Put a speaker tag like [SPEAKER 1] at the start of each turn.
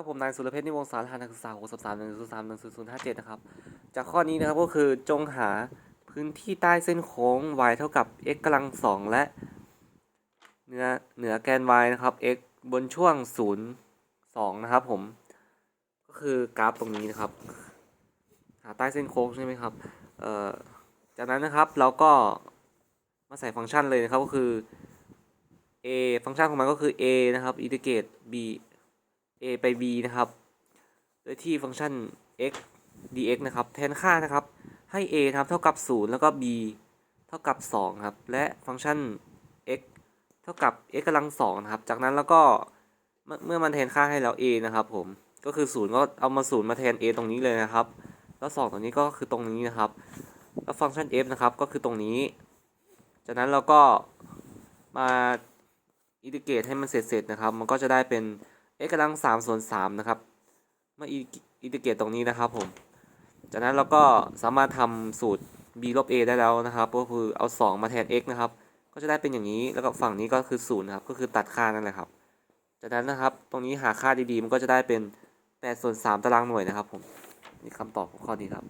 [SPEAKER 1] ครับผมนายสุรเพชรนิวงศ์สารหานักศึกษาหกสามหนึ่งศูนย์สามหนึ่งศูนย์ศูนย์ห้าเจ็ดนะครับ จากข้อนี้นะครับก็คือจงหาพื้นที่ใต้เส้นโค้ง y เท่ากับ x กำลังสองและเหนือเหนือแกน y นะครับ x บนช่วงศูนย์สองนะครับผม ก็คือกราฟตรงนี้นะครับ หาใต้เส้นโค้งใช่ไหมครับเอ่อจากนั้นนะครับเราก็มาใส่ฟังก์ชันเลยนะครับก็คือ a ฟังก์ชันของมันก็คือ a นะครับ integrate b a ไป b นะครับ โดยที่ฟังก์ชัน x dx นะครับ แทนค่านะครับ ให้ a นะครับเท่ากับ 0 แล้วก็ b เท่ากับ 2 ครับ และฟังก์ชัน x เท่ากับ x กำลัง2นะครับ จากนั้นแล้วก็เมื่อเมื่อมันแทนค่าให้แล้ว a นะครับผม ก็คือ 0 ก็เอามา 0 มาแทน a ตรงนี้เลยนะครับ แล้ว 2 ตรงนี้ก็คือตรงนี้นะครับ แล้วฟังก์ชัน f นะครับ ก็คือตรงนี้ จากนั้นเราก็มาอินทิเกรตให้มันเสร็จๆนะครับ มันก็จะได้เป็น x กำลัง3ส่วน3นะครับมาอินทิเกรตตรงนี้นะครับผม จากนั้นเราก็สามารถทำสูตร b ลบ a ได้แล้วนะครับ ก็คือเอา 2 มาแทน x นะครับ ก็จะได้เป็นอย่างนี้ แล้วก็ฝั่งนี้ก็คือ0นะครับ ก็คือตัดค่านั่นแหละครับ จากนั้นนะครับ ตรงนี้หาค่าดีๆ มันก็จะได้เป็น8ส่วน3ตารางหน่วยนะครับผม นี่คำตอบของข้อนี้ครับ